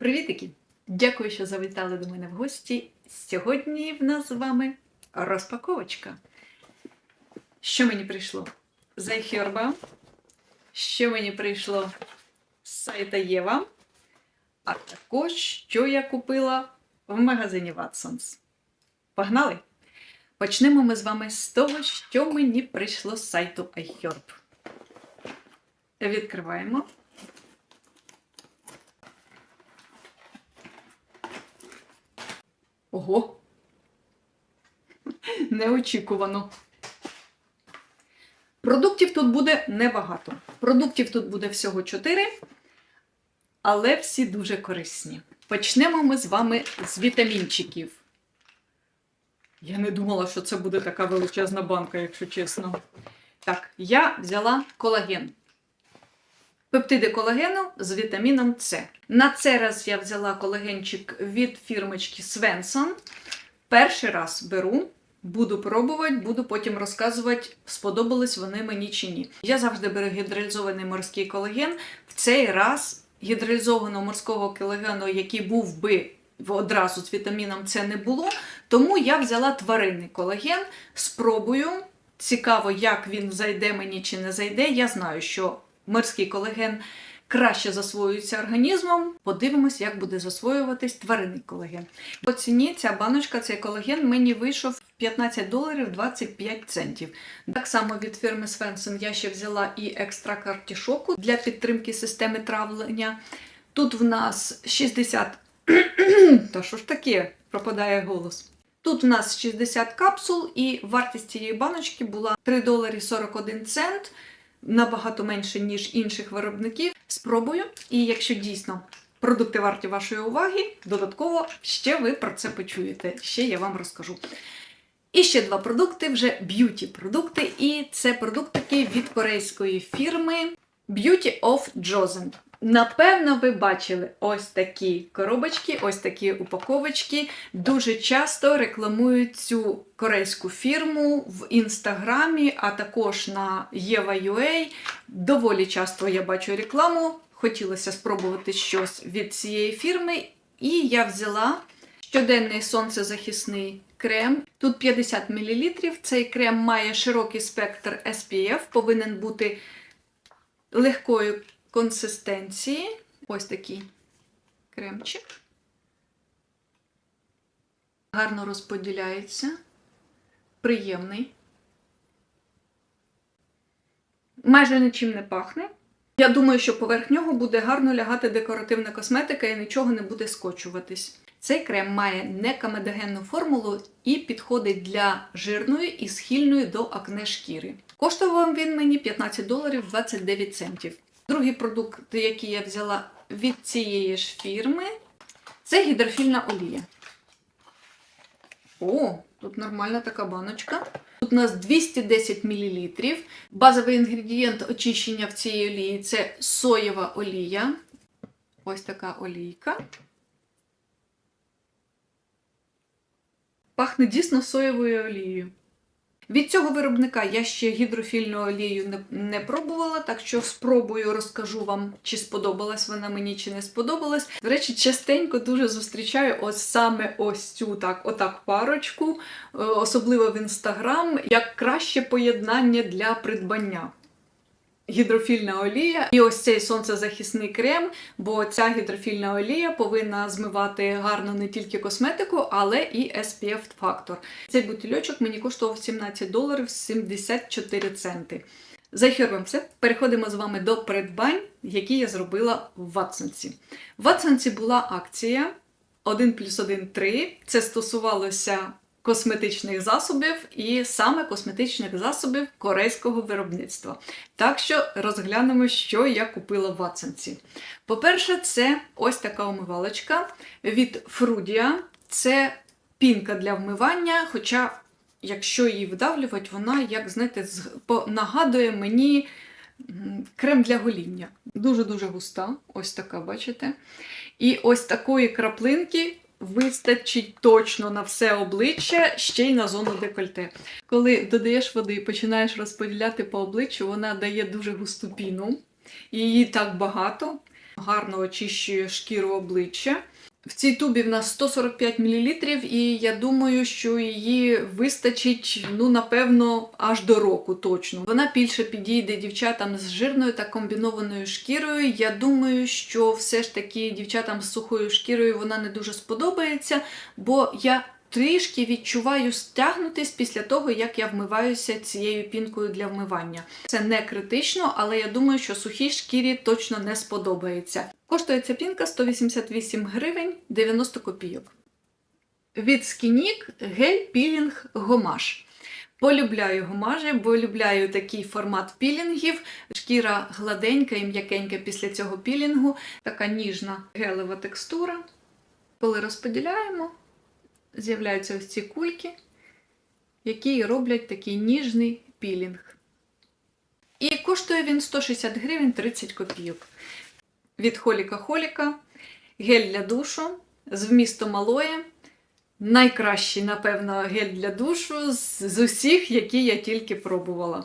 Привітики! Дякую, що завітали до мене в гості. Сьогодні в нас з вами розпаковочка. Що мені прийшло? З iHerb, що мені прийшло з сайта Єва, а також що я купила в магазині Watsons. Погнали! Почнемо ми з вами з того, що мені прийшло з сайту iHerb. Відкриваємо. Ого! Неочікувано. Продуктів тут буде небагато. Продуктів тут буде всього 4, але всі дуже корисні. Почнемо ми з вами з вітамінчиків. Я не думала, що це буде така величезна банка, якщо чесно. Так, я взяла колаген. Пептиди колагену з вітаміном С. На цей раз я взяла колагенчик від фірмочки Svensson. Перший раз беру, буду пробувати, буду потім розказувати, сподобались вони мені чи ні. Я завжди беру гідралізований морський колаген. В цей раз гідралізованого морського колагену, який був би одразу з вітаміном С не було. Тому я взяла тваринний колаген. Спробую. Цікаво, як він зайде мені чи не зайде. Я знаю, що морський колаген краще засвоюється організмом. Подивимось, як буде засвоюватись тваринний колаген. По ціні ця баночка, цей колаген мені вийшов 15 доларів 25 центів. Так само від фірми Svensson я ще взяла і екстракт артішоку для підтримки системи травлення. Тут в нас 60. Та що ж таке? Пропадає голос. Тут в нас 60 капсул, і вартість цієї баночки була 3 долари 41 цент набагато менше, ніж інших виробників. Спробую, і якщо дійсно продукти варті вашої уваги, додатково ще ви про це почуєте. Ще я вам розкажу. І ще два продукти вже б'юті-продукти, і це продуктики від корейської фірми Beauty of Joseon. Напевно, ви бачили ось такі коробочки, ось такі упаковочки. Дуже часто рекламують цю корейську фірму в інстаграмі, а також на Єва.ua. Доволі часто я бачу рекламу. Хотілося спробувати щось від цієї фірми, і я взяла щоденний сонцезахисний крем. Тут 50 мл. Цей крем має широкий спектр SPF, повинен бути легкої консистенції. Ось такий кремчик. Гарно розподіляється. Приємний. Майже нічим не пахне. Я думаю, що поверх нього буде гарно лягати декоративна косметика і нічого не буде скочуватись. Цей крем має некамедогенну формулу і підходить для жирної і схильної до акне шкіри. Коштував він мені 15 доларів 29 центів. Другий продукт, який я взяла від цієї ж фірми, це гідрофільна олія. О, тут нормальна така баночка. Тут у нас 210 мл. Базовий інгредієнт очищення в цій олії це соєва олія. Ось така олійка. Пахне дійсно соєвою олією. Від цього виробника я ще гідрофільну олію не, не пробувала, так що спробую, розкажу вам, чи сподобалась вона мені, чи не сподобалась. До речі, частенько дуже зустрічаю ось саме ось цю так, отак парочку, е, особливо в інстаграм, як краще поєднання для придбання. Гідрофільна олія і ось цей сонцезахисний крем, бо ця гідрофільна олія повинна змивати гарно не тільки косметику, але і SPF фактор. Цей бутильочок мені коштував 17 доларів 74 центи. За все. Переходимо з вами до придбань, які я зробила в Ватсонці. В Ватсонці була акція 1 плюс 1 3. Це стосувалося косметичних засобів і саме косметичних засобів корейського виробництва. Так що розглянемо, що я купила в Ватсонці. По-перше, це ось така умивалочка від Frudia. Це пінка для вмивання, хоча, якщо її видавлювати, вона, як знаєте, нагадує мені крем для гоління. Дуже-дуже густа, ось така, бачите? І ось такої краплинки вистачить точно на все обличчя, ще й на зону декольте. Коли додаєш води і починаєш розподіляти по обличчю, вона дає дуже густу піну. Її так багато. гарно очищує шкіру обличчя. В цій тубі в нас 145 мл, і я думаю, що її вистачить, ну, напевно, аж до року точно. Вона більше підійде дівчатам з жирною та комбінованою шкірою. Я думаю, що все ж таки дівчатам з сухою шкірою вона не дуже сподобається, бо я трішки відчуваю стягнутись після того, як я вмиваюся цією пінкою для вмивання. Це не критично, але я думаю, що сухій шкірі точно не сподобається. Коштує ця пінка 188 гривень 90 копійок. Від Skinnick гель пілінг гомаш. Полюбляю гомажі, бо полюбляю такий формат пілінгів. Шкіра гладенька і м'якенька після цього пілінгу, така ніжна гелева текстура. Коли розподіляємо, з'являються ось ці кульки, які роблять такий ніжний пілінг. І коштує він 160 гривень 30 копійок. Від Холіка Холіка, гель для душу з вмістом алоє. Найкращий, напевно, гель для душу з, усіх, які я тільки пробувала.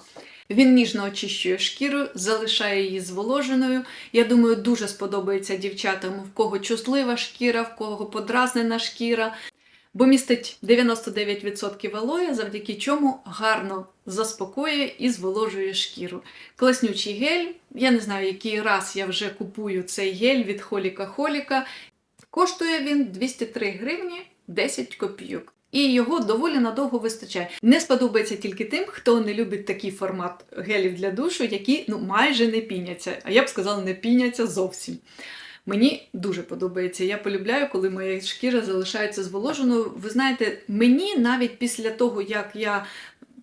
Він ніжно очищує шкіру, залишає її зволоженою. Я думаю, дуже сподобається дівчатам, в кого чутлива шкіра, в кого подразнена шкіра бо містить 99% алоя, завдяки чому гарно заспокоює і зволожує шкіру. Класнючий гель. Я не знаю, який раз я вже купую цей гель від Холіка Холіка. Коштує він 203 гривні 10 копійок. І його доволі надовго вистачає. Не сподобається тільки тим, хто не любить такий формат гелів для душу, які ну майже не піняться. А я б сказала, не піняться зовсім. Мені дуже подобається. Я полюбляю, коли моя шкіра залишається зволоженою. Ви знаєте, мені навіть після того, як я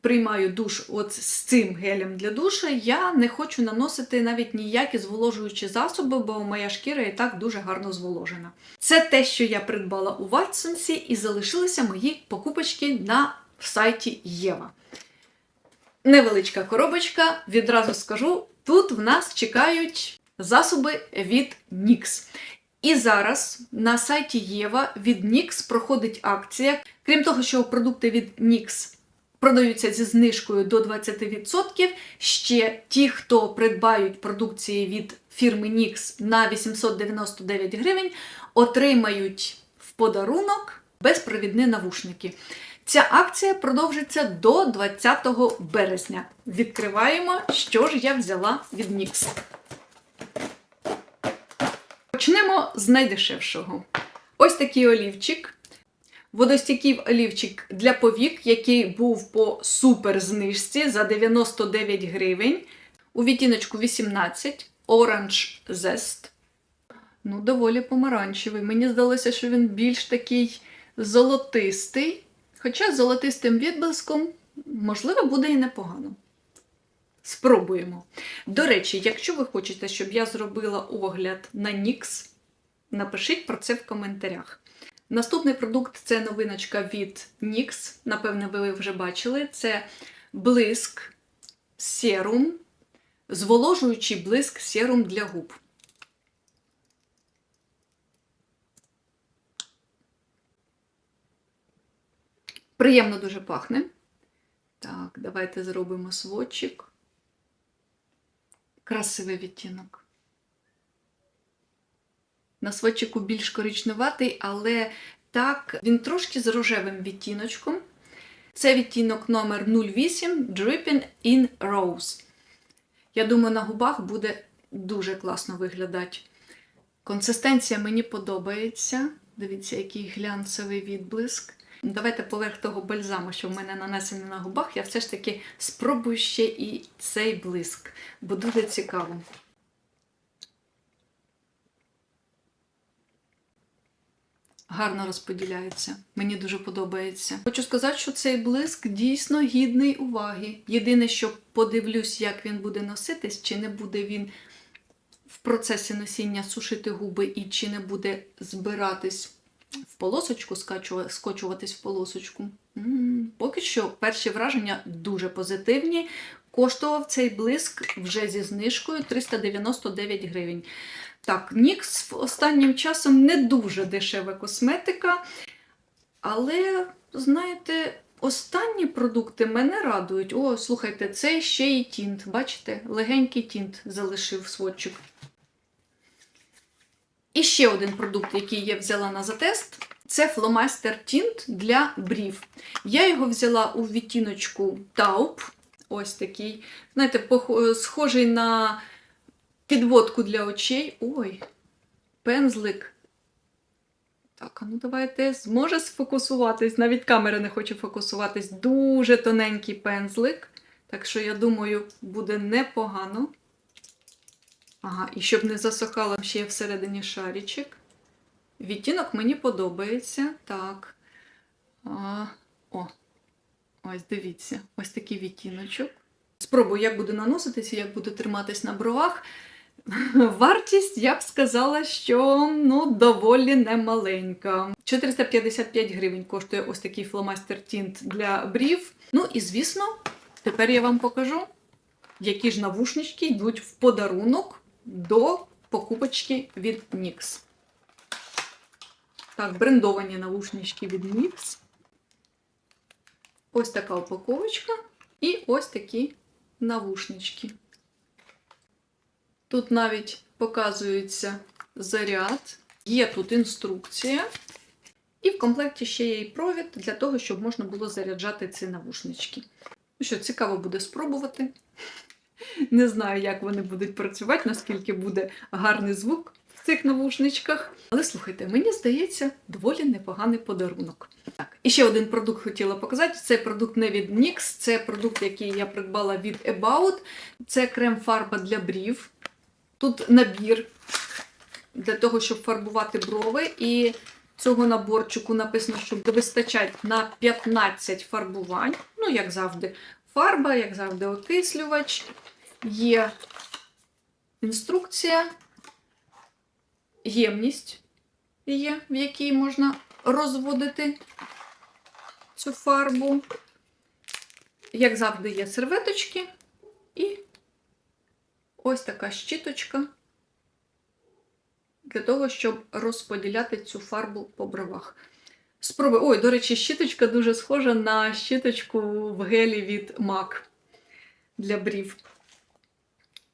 приймаю душ от з цим гелем для душа, я не хочу наносити навіть ніякі зволожуючі засоби, бо моя шкіра і так дуже гарно зволожена. Це те, що я придбала у Ватсонсі, і залишилися мої покупочки на сайті Єва. Невеличка коробочка, відразу скажу, тут в нас чекають засоби від NYX. І зараз на сайті Єва від NYX проходить акція. Крім того, що продукти від NYX продаються зі знижкою до 20%. Ще ті, хто придбають продукції від фірми NYX на 899 гривень, отримають в подарунок безпровідні навушники. Ця акція продовжиться до 20 березня. Відкриваємо, що ж я взяла від NYX. Почнемо з найдешевшого. Ось такий олівчик. Водостійкий олівчик для повік, який був по супер знижці за 99 гривень. У відтіночку 18 Orange Zest. Ну, доволі помаранчевий. Мені здалося, що він більш такий золотистий. Хоча з золотистим відблиском, можливо, буде і непогано. Спробуємо. До речі, якщо ви хочете, щоб я зробила огляд на NYX, напишіть про це в коментарях. Наступний продукт це новиночка від NYX. Напевне, ви вже бачили. Це блиск серум, зволожуючий блиск серум для губ. Приємно дуже пахне. Так, давайте зробимо сводчик. Красивий відтінок. На сводчику більш коричневатий, але так, він трошки з рожевим відтіночком. Це відтінок номер 08 Dripping in Rose. Я думаю, на губах буде дуже класно виглядати. Консистенція мені подобається. Дивіться, який глянцевий відблиск. Давайте поверх того бальзаму, що в мене нанесений на губах, я все ж таки спробую ще і цей блиск, бо дуже цікаво. Гарно розподіляється. Мені дуже подобається. Хочу сказати, що цей блиск дійсно гідний уваги. Єдине, що подивлюсь, як він буде носитись, чи не буде він в процесі носіння сушити губи і чи не буде збиратись в полосочку, скочуватись в полосочку. Поки що перші враження дуже позитивні. Коштував цей блиск вже зі знижкою 399 гривень. Так, Нікс останнім часом не дуже дешева косметика. Але, знаєте, останні продукти мене радують. О, слухайте, це ще й тінт. Бачите, легенький тінт залишив сводчик. І ще один продукт, який я взяла на затест, це фломастер Tint для брів. Я його взяла у відтіночку Тауп. Ось такий. Знаєте, схожий на підводку для очей. Ой, пензлик. Так, ну давайте зможе сфокусуватись. Навіть камера не хоче фокусуватись. Дуже тоненький пензлик. Так що, я думаю, буде непогано. Ага, і щоб не засохало ще всередині шарічок. Відтінок мені подобається. Так. А, о, ось дивіться, ось такий відтіночок. Спробую, як буде наноситися, як буде триматись на бровах. Вартість, я б сказала, що ну, доволі немаленька. 455 гривень коштує ось такий фломастер тінт для брів. Ну і звісно, тепер я вам покажу, які ж навушнички йдуть в подарунок до покупочки від NYX. Так, брендовані навушнички від NYX. Ось така упаковочка. І ось такі навушнички. Тут навіть показується заряд, є тут інструкція. І в комплекті ще є і провід для того, щоб можна було заряджати ці навушнички. Ну що, цікаво буде спробувати. Не знаю, як вони будуть працювати, наскільки буде гарний звук в цих навушничках. Але слухайте, мені здається, доволі непоганий подарунок. Так, і ще один продукт хотіла показати. Це продукт не від NYX, це продукт, який я придбала від About. Це крем-фарба для брів. Тут набір для того, щоб фарбувати брови. І цього наборчику написано, що вистачать на 15 фарбувань. Ну, як завжди, фарба, як завжди, окислювач. Є інструкція, ємність є, в якій можна розводити цю фарбу. Як завжди, є серветочки і ось така щіточка для того, щоб розподіляти цю фарбу по бровах. Спробуй. Ой, до речі, щіточка дуже схожа на щіточку в гелі від MAC для брів.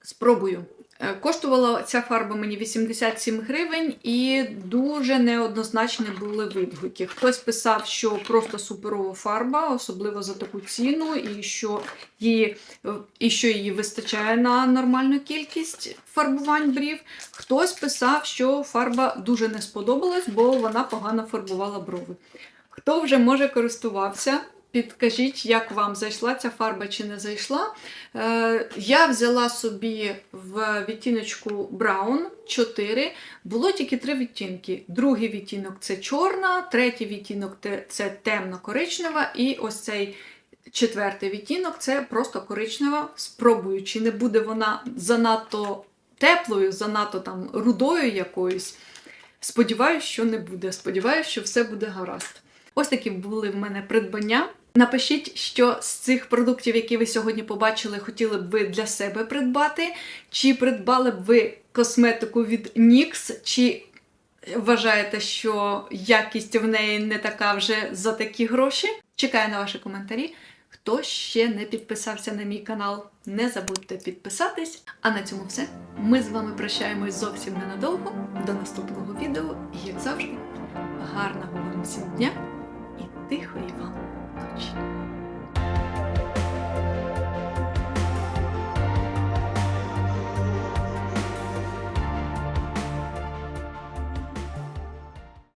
Спробую. Е, Коштувала ця фарба мені 87 гривень, і дуже неоднозначні були відгуки. Хтось писав, що просто суперова фарба, особливо за таку ціну, і що її, е, і що її вистачає на нормальну кількість фарбувань брів. Хтось писав, що фарба дуже не сподобалась, бо вона погано фарбувала брови. Хто вже може користувався? Підкажіть, як вам зайшла ця фарба чи не зайшла. Е, я взяла собі в відтіночку Brown 4. Було тільки три відтінки. Другий відтінок це чорна, третій відтінок це темно-коричнева, і ось цей четвертий відтінок це просто коричнева. Спробую, чи не буде вона занадто теплою, занадто там рудою якоюсь. Сподіваюсь, що не буде. Сподіваюсь, що все буде гаразд. Ось такі були в мене придбання. Напишіть, що з цих продуктів, які ви сьогодні побачили, хотіли б ви для себе придбати, чи придбали б ви косметику від NYX, чи вважаєте, що якість в неї не така вже за такі гроші. Чекаю на ваші коментарі. Хто ще не підписався на мій канал, не забудьте підписатись. А на цьому все. Ми з вами прощаємось зовсім ненадовго. До наступного відео. І як завжди, гарного вам всім дня і тихої вам 对不起。